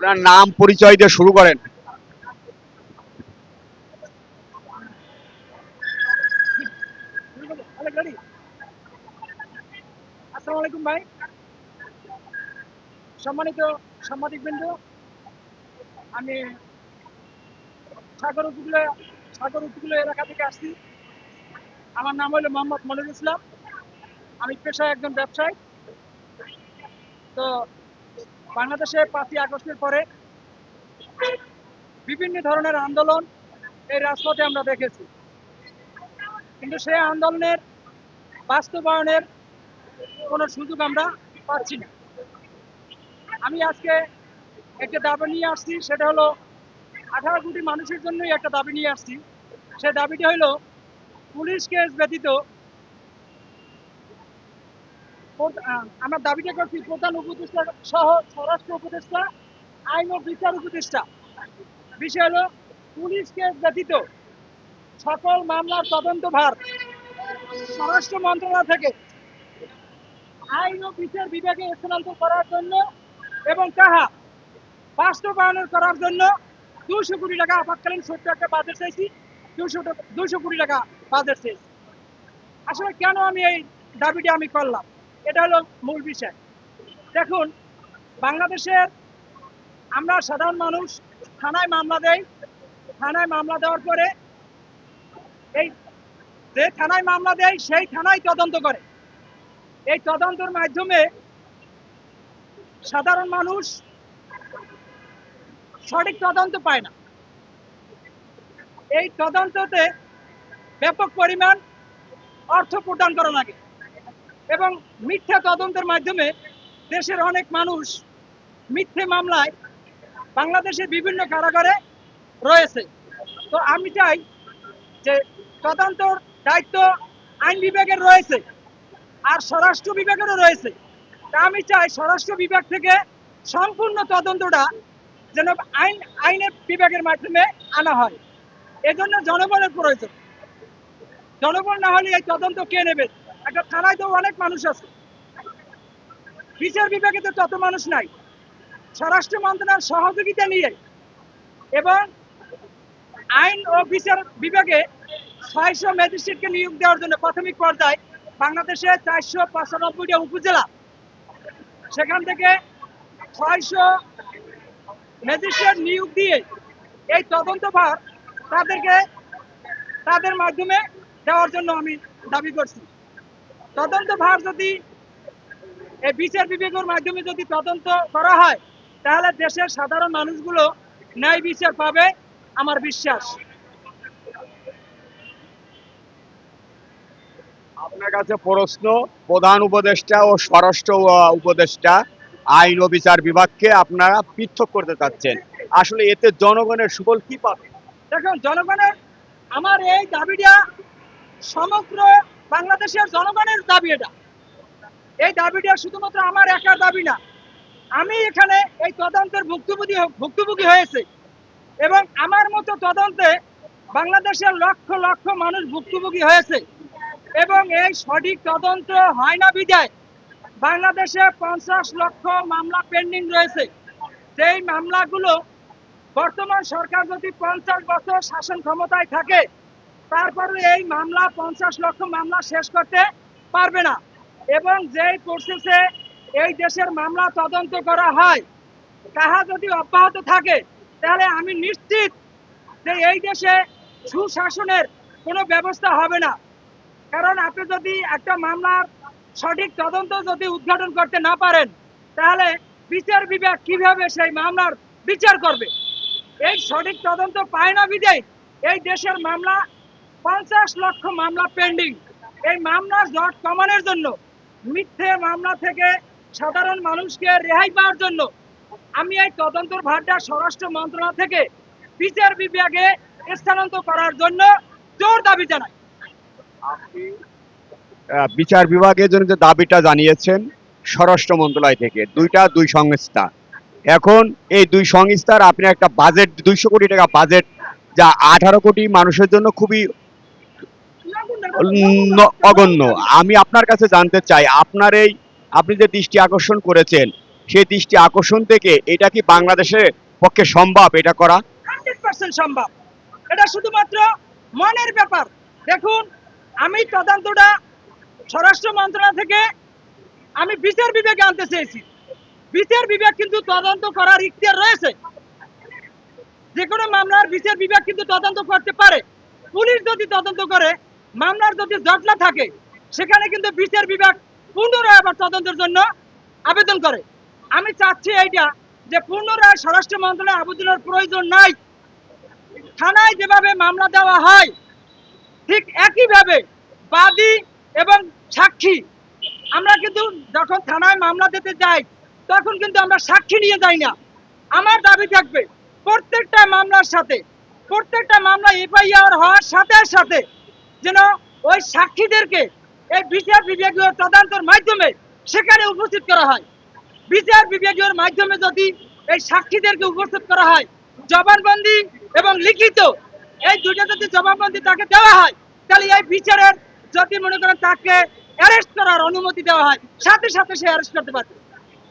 আপনার নাম পরিচয় দিয়ে শুরু করেন। সম্মানিত সাংবাদিক আমি সাগর উপকূলে সাগর উপকূলে এলাকা থেকে আসছি। আমার নাম হলো মোহাম্মদ মনির ইসলাম। আমি পেশায় একজন ব্যবসায়ী। তো বাংলাদেশে পাঁচই আগস্টের পরে বিভিন্ন ধরনের আন্দোলন এই রাজপথে আমরা দেখেছি। কিন্তু সেই আন্দোলনের বাস্তবায়নের কোনো সুযোগ আমরা পাচ্ছি না। আমি আজকে একটা দাবি নিয়ে আসছি, সেটা হলো আঠারো কোটি মানুষের জন্যই একটা দাবি নিয়ে আসছি। সে দাবিটি হলো পুলিশ কেস ব্যতীত আমার দাবিটা করছি প্রধান উপদেষ্টা সহ স্বরাষ্ট্র উপদেষ্টা, আইন ও বিচার উপদেষ্টা। বিষয় হলো, পুলিশ কেস ব্যতীত সকল মামলার তদন্ত ভার স্বরাষ্ট্র মন্ত্রণালয় থেকে আইন ও বিচার বিভাগে স্থানান্তর করার জন্য এবং তাহা বাস্তবায়ন করার জন্য দুশো কোটি টাকা আপাতকালীন সত্য একটা বাজেট চাইছি দুশো দুশো কোটি টাকা বাজেট চাইছি। আসলে কেন আমি এই দাবিটি আমি করলাম? এটা হলো মূল বিষয়। দেখুন, বাংলাদেশের আমরা সাধারণ মানুষ, থানায় মামলা দেই, থানায় মামলা দেওয়ার পরে এই যে থানায় মামলা দেয়, সেই থানায় তদন্ত করে। এই তদন্তর মাধ্যমে সাধারণ মানুষ সঠিক তদন্ত পায় না। এই তদন্ততে ব্যাপক পরিমাণ অর্থ প্রদান করা লাগে। এবং মিথ্যা তদন্তের মাধ্যমে দেশের অনেক মানুষ মিথ্যে মামলায় বাংলাদেশের বিভিন্ন কারাগারে রয়েছে। তো আমি চাই যে তদন্তর দায়িত্ব আইন বিভাগের রয়েছে আর স্বরাষ্ট্র বিভাগেরও রয়েছে। তা আমি চাই স্বরাষ্ট্র বিভাগ থেকে সম্পূর্ণ তদন্তটা যেন আইন, আইনের বিভাগের মাধ্যমে আনা হয়। এজন্য জনগণের প্রয়োজন। জনগণ না হলে এই তদন্ত কে নেবে? একটা থানায় তো অনেক মানুষ আছে। বিচার বিভাগে তো তত মানুষ নাই। স্বরাষ্ট্র মন্ত্রণালয়ের সহযোগিতা নিয়ে এবং আইন ও বিচার বিভাগে ছয়শো ম্যাজিস্ট্রেটকে নিয়োগ দেওয়ার জন্য প্রাথমিক পর্যায়ে বাংলাদেশে চারশো পঁচানব্বইটা উপজেলা। সেখান থেকে ছয়শো ম্যাজিস্ট্রেট নিয়োগ দিয়ে এই তদন্ত ভার তাদেরকে, তাদের মাধ্যমে দেওয়ার জন্য আমি দাবি করছি। তদন্ত ভার যদি এই বিচার বিভাগের মাধ্যমে যদি তদন্ত করা হয় তাহলে দেশের সাধারণ মানুষগুলো ন্যায় বিচার পাবে আমার বিশ্বাস। আপনার কাছে প্রশ্ন প্রধান উপদেষ্টা ও স্বরাষ্ট্র উপদেষ্টা আইন ও বিচার বিভাগকে আপনারা পৃথক করতে চাচ্ছেন। আসলে এতে জনগণের সুফল কি পাবে? দেখুন জনগণের আমার এই দাবিটা সমগ্র বাংলাদেশের জনগণের দাবি এটা। এই দাবিটা শুধুমাত্র আমার একার দাবি না, আমি এখানে এই তদন্তের ভুক্তভোগী ভুক্তভোগী হয়েছে এবং আমার মতো তদন্তে বাংলাদেশের লক্ষ লক্ষ মানুষ ভুক্তভোগী হয়েছে এবং এই সঠিক তদন্ত হয় না বিদায় বাংলাদেশে পঞ্চাশ লক্ষ মামলা পেন্ডিং রয়েছে। যেই মামলাগুলো বর্তমান সরকার যদি পঞ্চাশ বছর শাসন ক্ষমতায় থাকে তারপরে এই মামলা, পঞ্চাশ লক্ষ মামলা শেষ করতে পারবে না। এবং যেই প্রসেসে এই দেশের মামলা তদন্ত করা হয়, তাহা যদি অব্যাহত থাকে, তাহলে আমি নিশ্চিত যে এই দেশে সুশাসনের কোনো ব্যবস্থা হবে না। কারণ আপনি যদি একটা মামলার সঠিক তদন্ত যদি উদ্ঘাটন করতে না পারেন, তাহলে বিচার বিভাগ কীভাবে সেই মামলার বিচার করবে? এই সঠিক তদন্ত পায় না বিদায় এই দেশের মামলা পঞ্চাশ লক্ষ মামলা পেন্ডিং এই মামলা জট কমানোর জন্য, মিথ্যে মামলা থেকে সাধারণ মানুষকে রেহাই পাওয়ার জন্য আমি এই তদন্তর ভারটা স্বরাষ্ট্র মন্ত্রণালয় থেকে বিচার বিভাগে স্থানান্তর করার জন্য জোর দাবি জানাই। বিচার বিভাগের জন্য যে দাবিটা জানিয়েছেন স্বরাষ্ট্র মন্ত্রণালয় থেকে, দুইটা দুই সংস্থা। এখন এই দুই সংস্থার আপনি একটা বাজেট দুইশো কোটি টাকা বাজেট যা আঠারো কোটি মানুষের জন্য খুবই অগণ্য। আমি আপনার কাছে জানতে চাই, আপনার এই, আপনি যে দৃষ্টি আকর্ষণ করেছেন, সেই দৃষ্টি আকর্ষণ থেকে এটা কি বাংলাদেশের পক্ষে সম্ভব এটা করা? সম্ভব। এটা শুধুমাত্র মনের ব্যাপার। দেখুন, আমি তদন্তটা স্বরাষ্ট্র মন্ত্রণালয় থেকে আমি বিচার বিভাগে আনতে চেয়েছি। বিচার বিভাগ কিন্তু তদন্ত করার ইখতিয়ার রয়েছে। যে কোনো মামলার বিচার বিভাগ কিন্তু তদন্ত করতে পারে। পুলিশ যদি তদন্ত করে মামলার যদি জটলা থাকে, সেখানে কিন্তু বিচার বিভাগ পুনরায় আবার তদন্তের জন্য আবেদন করে। আমি চাচ্ছি এইটা যে পুনরায় স্বরাষ্ট্র মন্ত্রণালয়ে আবেদনের প্রয়োজন নাই। থানায় যেভাবে মামলা দেওয়া হয়, ঠিক একইভাবে বাদী এবং সাক্ষী। আমরা কিন্তু যখন থানায় মামলা দিতে যাই, তখন কিন্তু আমরা সাক্ষী নিয়ে যাই না। আমার দাবি থাকবে, প্রত্যেকটা মামলার সাথে, প্রত্যেকটা মামলা এফআইআর হওয়ার সাথে সাথে যেন ওই সাক্ষীদেরকে এই বিচার বিভাগীয় তদন্তের মাধ্যমে সেখানে উপস্থিত করা হয়। বিচার বিভাগীয় মাধ্যমে যদি এই সাক্ষীদেরকে উপস্থিত করা হয়, জবানবন্দি এবং লিখিত এই দুইটা যদি জবানবন্দি তাকে দেওয়া হয়, তাহলে এই বিচারের যদি মনে করেন তাকে অ্যারেস্ট করার অনুমতি দেওয়া হয়, সাথে সাথে সে অ্যারেস্ট করতে পারবে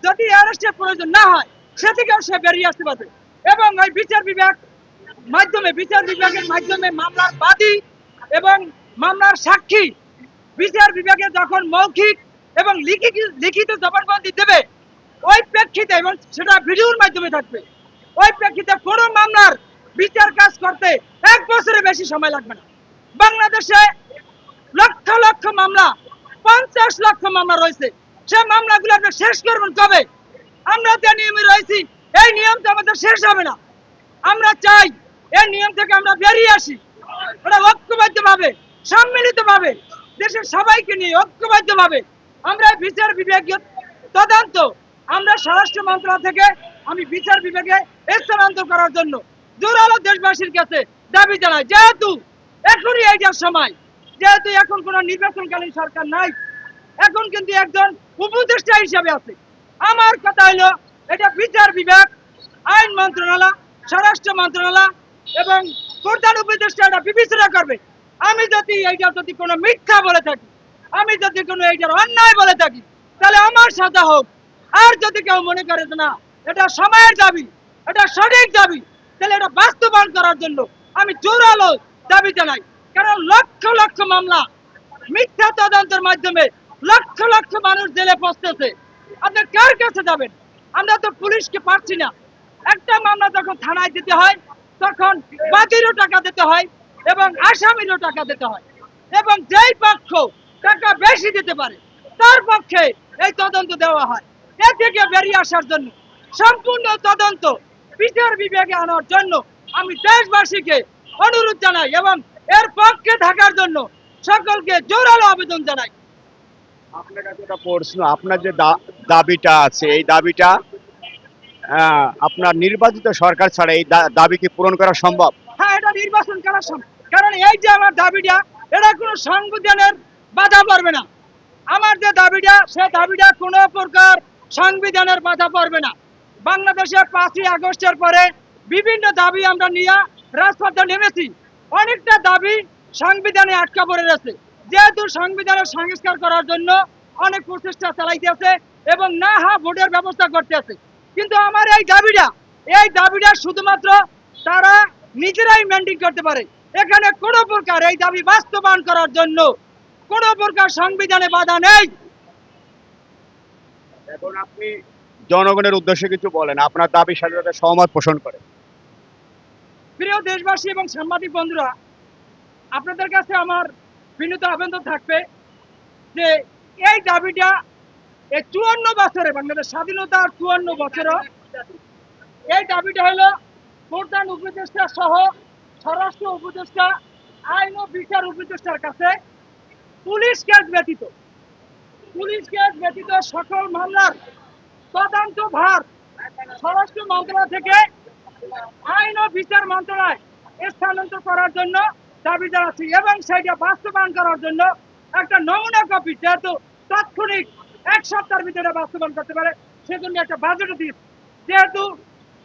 যদি অ্যারেস্টের প্রয়োজন না হয় সে থেকেও সে বেরিয়ে আসতে পারবে এবং ওই বিচার বিভাগ মাধ্যমে, বিচার বিভাগের মাধ্যমে মামলার বাদী এবং মামলার সাক্ষী বিচার বিভাগে যখন মৌখিক এবং লিখিত জবানবন্দি দেবে, ওই প্রেক্ষিতে এবং সেটা ভিডিওর মাধ্যমে থাকবে, ওই প্রেক্ষিতে কোনো মামলার বিচার কাজ করতে এক বছরের বেশি সময় লাগবে না। বাংলাদেশে লক্ষ লক্ষ মামলা, পঞ্চাশ লক্ষ মামলা রয়েছে। সে মামলাগুলো আপনি শেষ করবেন কবে? আমরা যে নিয়মে রয়েছি, এই নিয়ম তো আমাদের শেষ হবে না। আমরা চাই এই নিয়ম থেকে আমরা বেরিয়ে আসি। ওটা ঐক্যবদ্ধ ভাবে সম্মিলিত ভাবে দেশের সবাইকে নিয়ে ঐক্যবদ্ধ ভাবে আমরা বিচার বিভাগীয় তদন্ত, আমরা স্বরাষ্ট্র মন্ত্রণালয় থেকে আমি বিচার বিভাগে স্থানান্তর করার জন্য জোরালো দেশবাসীর কাছে দাবি জানাই। যেহেতু এখনই এইটার সময়, যেহেতু এখন কোনো নির্বাচনকালীন সরকার নাই, এখন কিন্তু একজন উপদেষ্টা হিসাবে আছে। আমার কথা হলো, এটা বিচার বিভাগ, আইন মন্ত্রণালয়, স্বরাষ্ট্র মন্ত্রণালয় এবং প্রধান উপদেষ্টা বিবেচনা করবে। আমি যদি এইটা যদি কোনো মিথ্যা বলে থাকি, আমি যদি কোনো এইটার অন্যায় বলে থাকি, তাহলে আমার সাজা হোক। আর যদি কেউ মনে করে না, এটা সময়ের দাবি, এটা সঠিক দাবি, তাহলে এটা বাস্তবায়ন করার জন্য আমি জোরালো দাবি জানাই। কারণ লক্ষ লক্ষ মামলা মিথ্যা তদন্তের মাধ্যমে লক্ষ লক্ষ মানুষ জেলে পৌঁছতেছে আপনি কার কাছে যাবেন? আমরা তো পুলিশকে পাচ্ছি না। একটা মামলা যখন থানায় দিতে হয় তখন বাদীরও টাকা দিতে হয় এবং আসামিরও টাকা দিতে হয়। এবং যেই পক্ষ টাকা বেশি দিতে পারে, তার পক্ষে এই তদন্ত দেওয়া হয়। এ থেকে বেরিয়ে আসার জন্য সম্পূর্ণ তদন্ত বিচার বিভাগে আনার জন্য আমি দেশবাসীকে অনুরোধ জানাই এবং এর পক্ষে থাকার জন্য সকলকে জোরালো আবেদন জানাই। আপনার কাছে একটা প্রশ্ন, আপনার যে দাবিটা আছে, এই দাবিটা আপনার নির্বাচিত সরকার ছাড়া এই দাবি কি পূরণ করা সম্ভব? হ্যাঁ এটা নির্বাচন করা সম্ভব। কারণ এই যে আমার দাবিটা, এটা কোনো সংবিধানের বাধা পড়বে না। আমার যে দাবিটা, সে দাবিটা কোনো প্রকার সংবিধানের বাধা পড়বে না। বাংলাদেশে পাঁচই আগস্টের পরে বিভিন্ন দাবি আমরা নিয়ে রাজপথে নেমেছি। অনেকটা দাবি সংবিধানে আটকা পড়ে রয়েছে। যেহেতু সংবিধানের সংস্কার করার জন্য অনেক প্রচেষ্টা চালাইতেছে এবং না হা ভোটের ব্যবস্থা করতেছে। কিন্তু আমার এই দাবিটা এই দাবিটা শুধুমাত্র তারা নিজেরাই মেনটেন করতে পারে। এখানে কোনো প্রকার এই দাবি বাস্তবায়ন করার জন্য কোনো প্রকার সংবিধানে বাধা নেই। এখন আপনি জনগণের উদ্দেশ্যে কিছু বলেন আপনার সাথে সাথে সহমত পোষণ করে। প্রিয় দেশবাসী এবং সাংবাদিক বন্ধুরা আপনাদের কাছে আমার বিনীত আবেদন থাকবে যে এই দাবিটা এই চুয়ান্ন বছরে, বাংলাদেশ স্বাধীনতার চুয়ান্ন বছরও এই দাবিটা হলো প্রধান উপদেষ্টা সহ স্বরাষ্ট্র উপদেষ্টা, আইন ও বিচার উপদেষ্টার কাছে পুলিশ কেস ব্যতীত, পুলিশ কেস ব্যতীত সকল মামলার তদন্ত ভার স্বরাষ্ট্র মন্ত্রণালয় থেকে আইন ও বিচার মন্ত্রণালয় স্থানান্তর করার জন্য দাবি জানাচ্ছি এবং সেটা বাস্তবায়ন করার জন্য একটা নমুনা কপি, যেহেতু তাৎক্ষণিক এক সপ্তাহের ভিতরে বাস্তবায়ন করতে পারে। সেজন্য একটা বাজেট দিন যেহেতু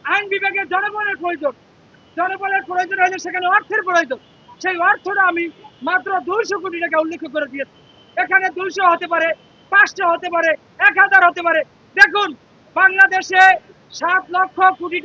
আইন বিভাগের জনবলের প্রয়োজন জনবলের প্রয়োজন হলে সেখানে অর্থের প্রয়োজন। সেই অর্থটা আমি মাত্র দুইশো কোটি টাকা উল্লেখ করে দিয়েছি। এখানে দুইশো হতে পারে, পাঁচশো হতে পারে, এক হাজার হতে পারে। দেখুন, বাংলাদেশে সাত লক্ষ কোটি